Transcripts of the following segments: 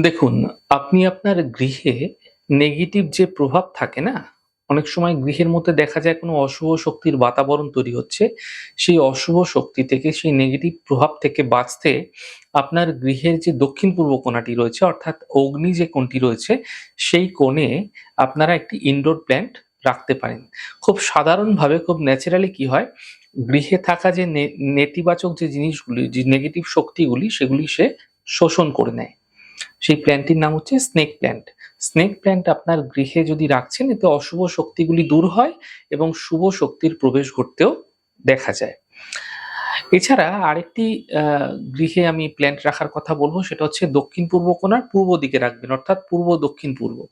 দেখুন, আপনি আপনার গৃহে নেগেটিভ যে প্রভাব থাকে না? অনেক সময় গৃহের মধ্যে দেখা যায় কোনো অশুভ শক্তির বাতাবরণ তৈরি হচ্ছে। সেই অশুভ শক্তি থেকে, সেই নেগেটিভ প্রভাব থেকে বাঁচতে আপনার গৃহের যে দক্ষিণ-পূর্ব কোণাটি রয়েছে অর্থাৎ অগ্নি যে কোণটি রয়েছে, সেই কোণে আপনারা একটি ইনডোর প্ল্যান্ট রাখতে পারেন। খুব সাধারণভাবে খুব ন্যাচারালি কি হয়, গৃহে থাকা যে নেতিবাচক যে জিনিসগুলি, যে নেগেটিভ শক্তিগুলি সেগুলি সে শোষণ করে নেয়। সেই প্ল্যান্টটির নাম হচ্ছে স্নেক প্ল্যান্ট। স্নেক প্ল্যান্ট আপনার গৃহে যদি রাখছেন এতে অশুভ শক্তিগুলি দূর হয় এবং শুভ শক্তির প্রবেশ ঘটতেও দেখা যায়। এছাড়া আরেকটি গৃহে আমি প্ল্যান্ট রাখার কথা বলব সেটা হচ্ছে দক্ষিণ-পূর্ব কোণার পূর্ব দিকে রাখবেন অর্থাৎ পূর্ব, দক্ষিণ, পূর্ব।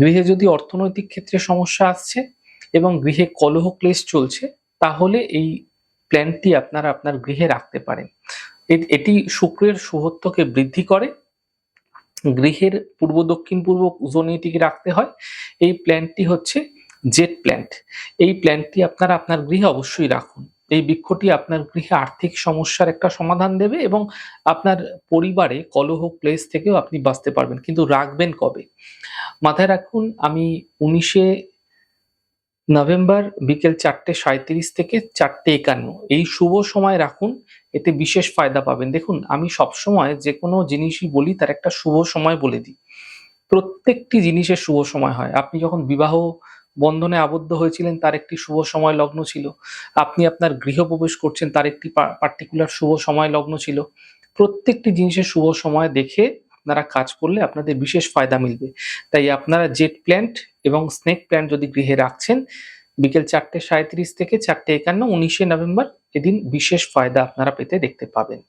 গৃহে যদি অর্থনৈতিক ক্ষেত্রে সমস্যা আসছে এবং গৃহে কলহ ক্লেশ চলছে তাহলে এই প্ল্যান্টটি আপনারা আপনার গৃহে রাখতে পারেন। এটি শুক্রের শুভত্বকে বৃদ্ধি করে গৃহের পূর্ব, দক্ষিণ, পূর্ব জোনে এটিকে রাখতে হয়। এই প্ল্যান্টটি হচ্ছে জেট প্ল্যান্ট। এই প্ল্যান্টটি আপনারা আপনার গৃহে অবশ্যই রাখুন। এই বৃক্ষটি আপনার গৃহে আর্থিক সমস্যার একটা সমাধান দেবে এবং আপনার পরিবারে কলহ প্লেস থেকেও আপনি বাঁচতে পারবেন। কিন্তু রাখবেন কবে? মাথায় রাখুন আমি ১৯ এ নভেম্বর বিকেল ৪ঃ৩৭ থেকে ৪ঃ৫১ এই শুভ সময় রাখুন। এতে বিশেষ ফায়দা পাবেন। দেখুন, আমি সবসময় যে কোনো জিনিসই বলি, তার একটা শুভ সময় বলে দিই। প্রত্যেকটি জিনিসের শুভ সময় হয়। আপনি যখন বিবাহ বন্ধনে আবদ্ধ হয়েছিলেন, তার একটি শুভ সময় লগ্ন ছিল। আপনি আপনার গৃহপ্রবেশ করছেন, তার একটি পার্টিকুলার শুভ সময় লগ্ন ছিল। প্রত্যেকটি জিনিসের শুভ সময় দেখে আপনারা কাজ করলে আপনাদের বিশেষ ফায়দা মিলবে। তাই আপনারা জেট প্ল্যান্ট এবং স্নেক প্ল্যান্ট যদি গৃহে রাখছেন, বিকেল ৪ঃ৩৭ থেকে ৪ঃ৫১ ১৯ নভেম্বর এদিন বিশেষ ফায়দা আপনারা পেতে দেখতে পাবেন।